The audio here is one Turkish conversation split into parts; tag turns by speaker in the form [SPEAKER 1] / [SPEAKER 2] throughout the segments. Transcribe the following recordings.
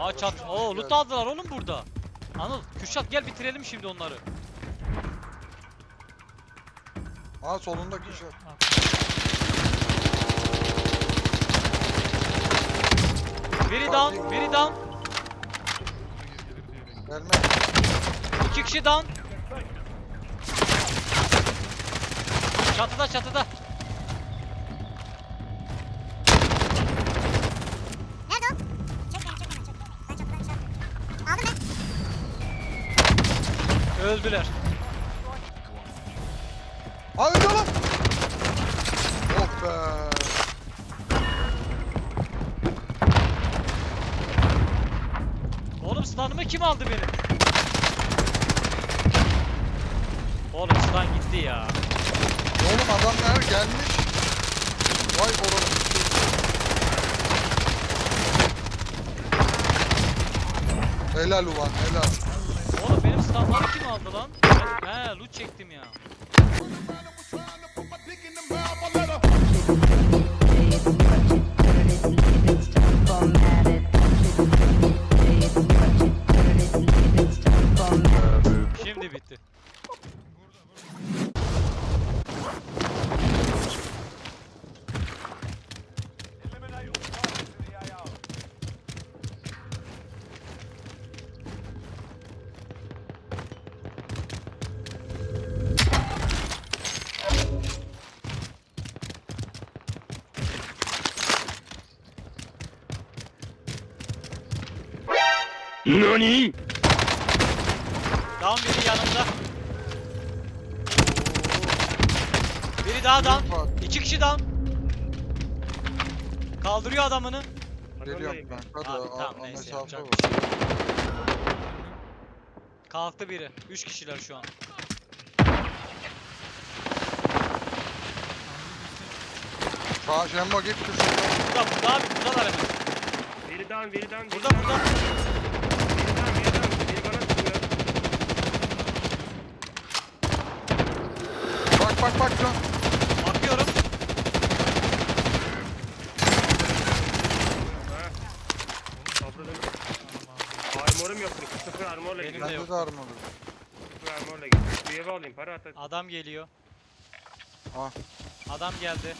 [SPEAKER 1] Aa çat. Oo loot aldılar oğlum burada. Anıl, Kürşat gel bitirelim şimdi onları.
[SPEAKER 2] Aa solundaki şu.
[SPEAKER 1] Biri down, biri down.
[SPEAKER 2] Gelme.
[SPEAKER 1] İki kişi down. Çatıda çatıda. Öldüler.
[SPEAKER 2] Aa öldü lan. Oh be.
[SPEAKER 1] Oğlum stun'ımı kim aldı benim? Oğlum stun gitti ya.
[SPEAKER 2] Oğlum adamlar gelmiş. Vay oranı. Helal ulan helal.
[SPEAKER 1] Oğlum benim stun'ları kim aldı lan? Ben, he loot çektim ya. Down biri yanımda. Biri daha down. İki kişi down. Kaldırıyor adamını.
[SPEAKER 2] Geliyorum ben. Hadi
[SPEAKER 1] Abi, tamam,
[SPEAKER 2] a-
[SPEAKER 1] neyse,
[SPEAKER 2] mesafe
[SPEAKER 1] yapacak
[SPEAKER 2] var.
[SPEAKER 1] bir şey. Kalktı biri. Üç kişiler şu an.
[SPEAKER 2] Sağ Şembo git şu şurada.
[SPEAKER 1] Burada burada abi buradalar hemen.
[SPEAKER 3] Biri down, biri down, biri
[SPEAKER 1] Burada burada.
[SPEAKER 3] Biri down, biri down. Biri bana sıkıyor.
[SPEAKER 2] Bak bak bak can.
[SPEAKER 1] Bakıyorum.
[SPEAKER 3] Armorum yok. Sıfır armorla
[SPEAKER 1] Benim de
[SPEAKER 3] gidiyorum.
[SPEAKER 1] yok.
[SPEAKER 2] Bende de armor.
[SPEAKER 3] Sıfır armorla gidiyorum. Bir eve alayım para at. at.
[SPEAKER 1] Adam geliyor.
[SPEAKER 2] Ah.
[SPEAKER 1] Adam geldi.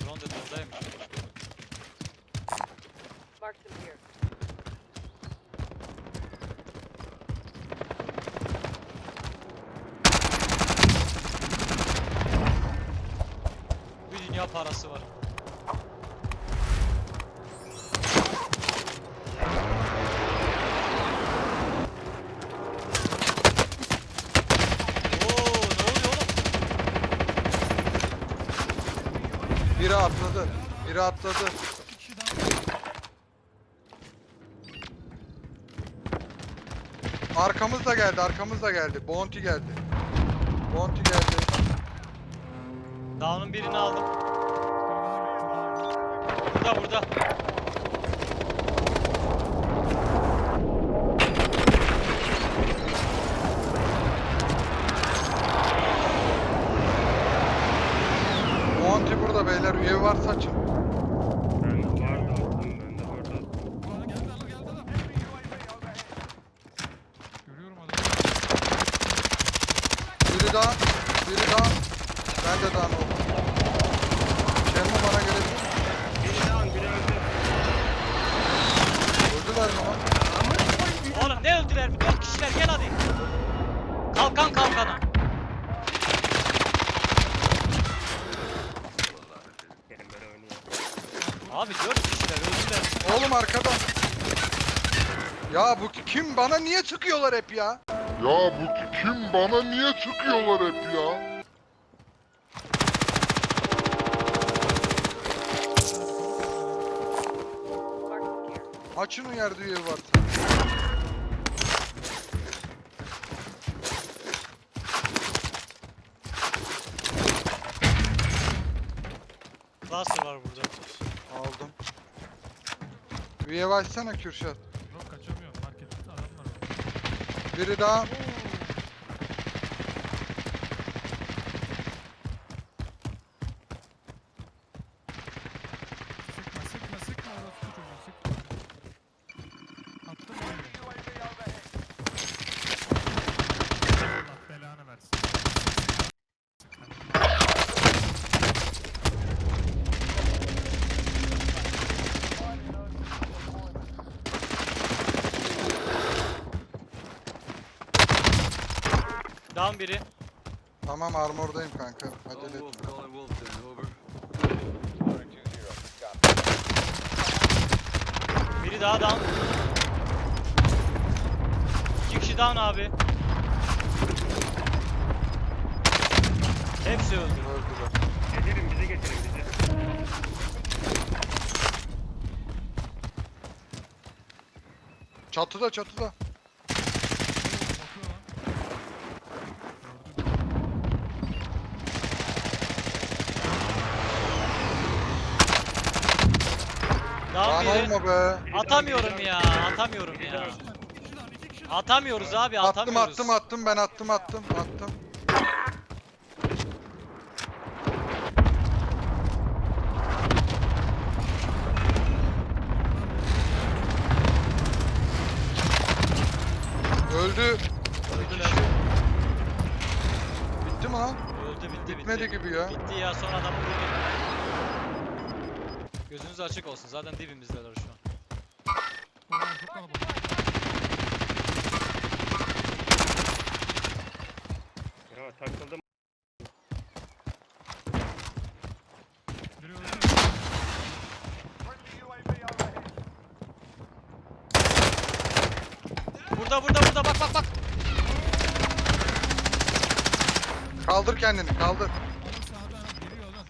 [SPEAKER 1] Drone da buradaymış.
[SPEAKER 4] Marked him here.
[SPEAKER 1] Bir dünya parası var.
[SPEAKER 2] Biri atladı. Biri atladı. Arkamız da geldi, arkamız da geldi. Bounty geldi. Bounty geldi.
[SPEAKER 1] Down'un birini aldım. Burada burada.
[SPEAKER 2] Bounty burada beyler. Üye varsa açın.
[SPEAKER 3] Ben de vardı attım. Ben de vardı attım.
[SPEAKER 5] Görüyorum adamı.
[SPEAKER 2] Biri daha. Biri daha. Ben de daha oldum. Şembo bana gelebilir mi?
[SPEAKER 3] Biri down, biri öldü.
[SPEAKER 2] Öldüler mi lan?
[SPEAKER 1] Oğlum ne öldüler mi? Dört kişiler gel hadi. Kalkan kalkana.
[SPEAKER 3] Benim böyle oynuyor.
[SPEAKER 1] Abi dört kişiler öldüler.
[SPEAKER 2] Oğlum arkada. Ya bu kim? Bana niye çıkıyorlar hep ya?
[SPEAKER 6] Ya bu kim bana niye çıkıyorlar hep ya?
[SPEAKER 2] Açın o yerde üye varsa.
[SPEAKER 1] Cluster var burada.
[SPEAKER 2] Aldım. Üye açsana Kürşat. Biri daha.
[SPEAKER 1] Down biri.
[SPEAKER 2] Tamam armordayım kanka. Acele et.
[SPEAKER 1] Biri daha down. İki kişi down abi. Hepsi öldü.
[SPEAKER 2] Öldüler.
[SPEAKER 3] Getirin bizi getirin bizi.
[SPEAKER 2] Çatıda çatıda. Olma be.
[SPEAKER 1] Atamıyorum ya. Atamıyorum ya. Atamıyoruz abi
[SPEAKER 2] Attım
[SPEAKER 1] atamıyoruz.
[SPEAKER 2] attım attım ben attım attım attım. Öldü.
[SPEAKER 1] Öldüler.
[SPEAKER 2] Bitti mi lan?
[SPEAKER 1] Öldü bitti bitti.
[SPEAKER 2] Bitmedi gibi ya.
[SPEAKER 1] Bitti ya son adamı vurdum. Gözünüz açık olsun zaten dibimizdeler şu an.
[SPEAKER 5] Ulan çok kalabalık.
[SPEAKER 3] Ya takıldım.
[SPEAKER 5] Biri öldü.
[SPEAKER 1] Burada burada burada bak bak bak.
[SPEAKER 2] Kaldır kendini kaldır.
[SPEAKER 5] Oğlum sağdan geliyor lan.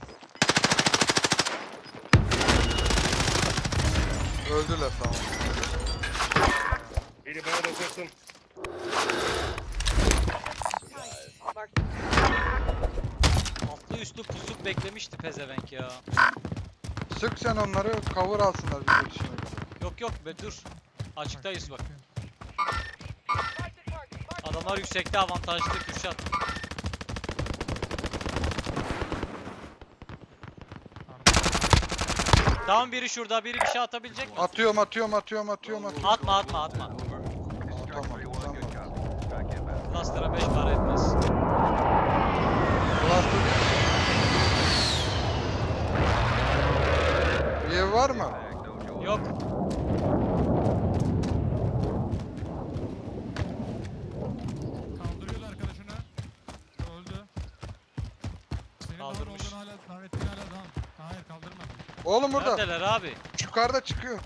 [SPEAKER 2] Öldüler tamam.
[SPEAKER 3] Biri bana dokunsun.
[SPEAKER 4] Marked
[SPEAKER 1] Altlı üstlü pusuk beklemişti pezevenk ya.
[SPEAKER 2] Sık sen onları cover alsınlar bir göre.
[SPEAKER 1] Yok yok be dur. Açıktayız bak. Adamlar yüksekte avantajlı Kürşat. Down biri şurada biri bir şey atabilecek mi?
[SPEAKER 2] Atıyorum atıyorum atıyorum atıyorum atıyorum.
[SPEAKER 1] Atma atma atma.
[SPEAKER 2] Atamam. Tamam.
[SPEAKER 1] Cluster'a 5 para etmez.
[SPEAKER 2] Cluster. Bir ev var mı?
[SPEAKER 1] Yok.
[SPEAKER 5] Kaldırıyordu arkadaşını. Öldü. Senin
[SPEAKER 1] Kaldırmış.
[SPEAKER 5] olduğunu hala, davetini hala down. Hayır kaldırmadı.
[SPEAKER 2] Oğlum burada.
[SPEAKER 1] Neredeler abi?
[SPEAKER 2] Yukarıda çıkıyor.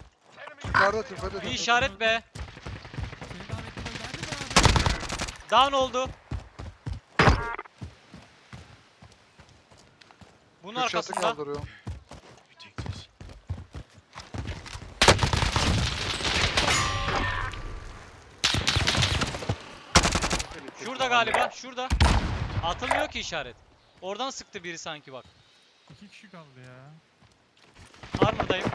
[SPEAKER 2] Yukarıda tepede.
[SPEAKER 1] Bir işaret be. Down oldu. Bunun
[SPEAKER 2] Kürşat'ı
[SPEAKER 1] arkasında.
[SPEAKER 2] kaldırıyorum.
[SPEAKER 1] Şurada galiba. Şurada. Atılmıyor ki işaret. Oradan sıktı biri sanki bak.
[SPEAKER 5] İki kişi kaldı ya.
[SPEAKER 1] Armor'dayım.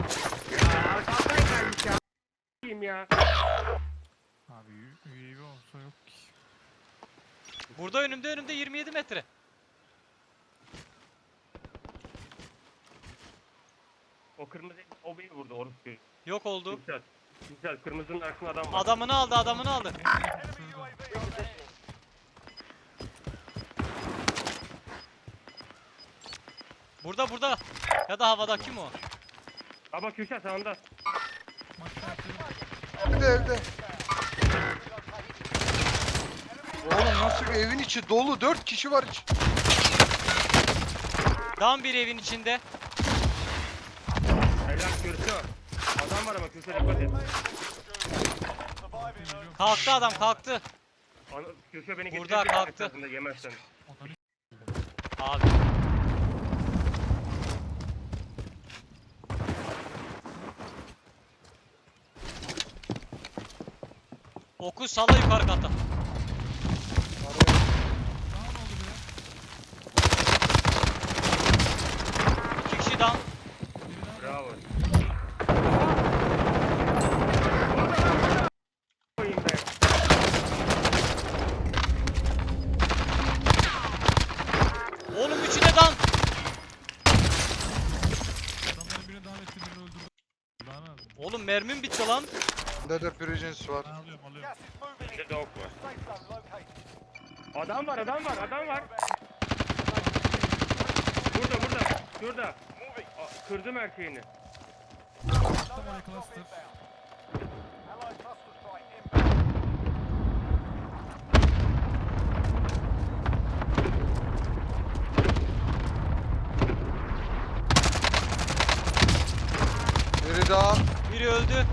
[SPEAKER 3] Kim ya?
[SPEAKER 5] Abi UAV olsa yok ki.
[SPEAKER 1] Burada önümde önümde 27 metre.
[SPEAKER 3] O kırmızı o beni vurdu orospu.
[SPEAKER 1] Yok oldu.
[SPEAKER 3] Güzel. Güzel kırmızının arkasında adam var.
[SPEAKER 1] Adamını aldı adamını aldı. Burada burada. Ya da havada kim o?
[SPEAKER 3] Ama Kürşat sağında.
[SPEAKER 2] Evde evde. Oğlum nasıl bir evin içi dolu. Dört kişi var iç.
[SPEAKER 1] Down bir evin içinde.
[SPEAKER 3] Helal Kürşat. Adam var ama Kürşat dikkat et.
[SPEAKER 1] Kalktı adam kalktı.
[SPEAKER 3] Kürşat beni
[SPEAKER 1] Burada
[SPEAKER 3] getirecek
[SPEAKER 1] kalktı.
[SPEAKER 3] yemezsen.
[SPEAKER 1] Abi. Oku salla yukarı kata.
[SPEAKER 5] down oldu biri.
[SPEAKER 1] İki kişi down.
[SPEAKER 5] Biri daha
[SPEAKER 3] Bravo.
[SPEAKER 1] Oğlum üçü de down.
[SPEAKER 5] Adamların birini davet etti, birini öldürdü. Daha ne yapayım?
[SPEAKER 1] Oğlum mermim bitti lan.
[SPEAKER 2] De Prisons var.
[SPEAKER 3] İçinde dog var. Adam var adam var adam var. Burada burada. Şurada. Aa, Kırdım erkeğini.
[SPEAKER 5] Tamam cluster.
[SPEAKER 2] Biri daha.
[SPEAKER 1] Biri öldü.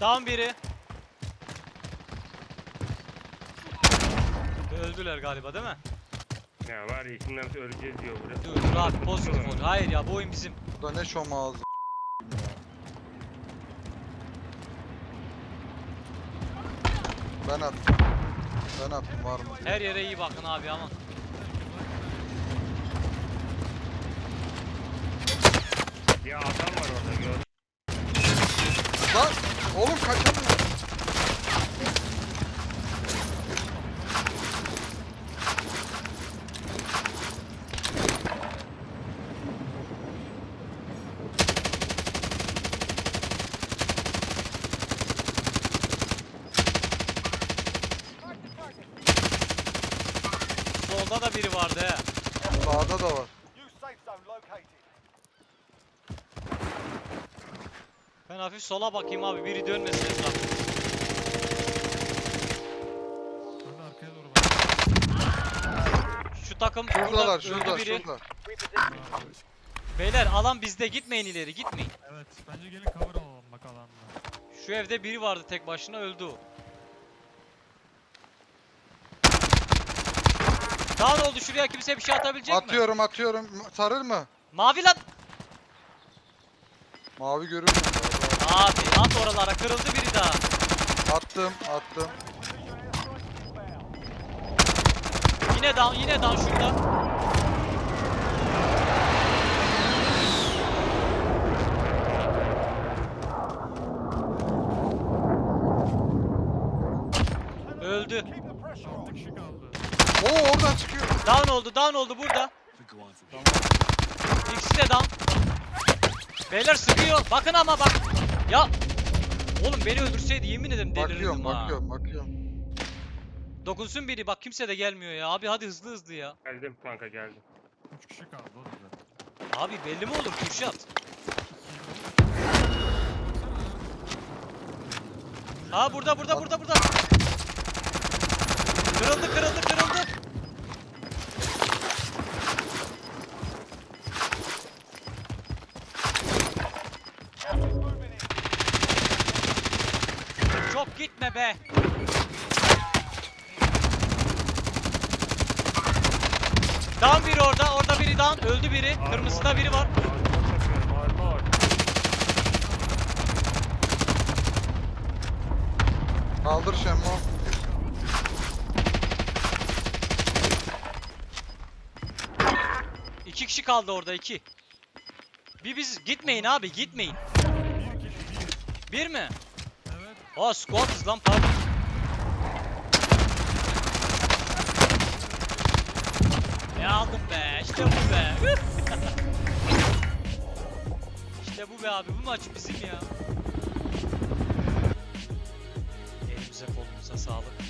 [SPEAKER 1] Down biri. Öldüler galiba değil mi?
[SPEAKER 3] Ya var ya şimdiden öleceğiz diyor buraya.
[SPEAKER 1] Dur dur abi pozitif ol. Hayır ya bu oyun bizim.
[SPEAKER 2] Bu da ne şom ağzı. Ben attım. Ben attım var mı?
[SPEAKER 1] Her yere iyi bakın abi aman.
[SPEAKER 3] Ya adam var orada gördüm.
[SPEAKER 2] Lan oğlum kaçamıyor.
[SPEAKER 1] Solda da biri vardı he.
[SPEAKER 2] Sağda da var.
[SPEAKER 1] Ben hafif sola bakayım abi biri dönmesin etrafı.
[SPEAKER 5] Ben de arkaya doğru bak.
[SPEAKER 1] Şu takım
[SPEAKER 2] Şuradalar
[SPEAKER 1] burada öldü
[SPEAKER 2] şurada
[SPEAKER 1] biri.
[SPEAKER 2] şurada.
[SPEAKER 1] Beyler alan bizde gitmeyin ileri gitmeyin.
[SPEAKER 5] Evet bence gelin cover alalım bak alanda.
[SPEAKER 1] Şu evde biri vardı tek başına öldü o. Daha ne oldu şuraya kimse bir şey atabilecek mi?
[SPEAKER 2] Atıyorum atıyorum. Sarır mı?
[SPEAKER 1] Mavi lan.
[SPEAKER 2] Mavi görünmüyor.
[SPEAKER 1] Abi at oralara kırıldı biri daha.
[SPEAKER 2] Attım attım.
[SPEAKER 1] Yine down yine down şurada. Öldü.
[SPEAKER 5] 6 kişi kaldı.
[SPEAKER 2] Oo oradan çıkıyor.
[SPEAKER 1] Down oldu down oldu burada. İkisi de down. Beyler sıkıyor. Bakın ama bak. Ya. Oğlum beni öldürseydi yemin ederim delirirdim
[SPEAKER 2] Bakıyorum
[SPEAKER 1] ha.
[SPEAKER 2] bakıyorum bakıyorum.
[SPEAKER 1] Dokunsun biri bak kimse de gelmiyor ya. Abi hadi hızlı hızlı ya.
[SPEAKER 3] Geldim kanka geldim.
[SPEAKER 5] 3 kişi kaldı oğlum zaten.
[SPEAKER 1] Abi belli mi olur Kürşat? Ha burada burada burada burada. Kırıldı kırıldı kırıldı. Çok gitme be. Down biri orada, orada biri down, öldü biri. Kırmızıda biri var.
[SPEAKER 2] Kaldır Şemmo.
[SPEAKER 1] İki kişi kaldı orada iki. Bir biz gitmeyin abi gitmeyin.
[SPEAKER 5] Bir
[SPEAKER 1] mi? Aa squatız lan pardon. Ne aldım be işte bu be. işte bu be abi bu maç bizim ya. Elimize kolumuza sağlık.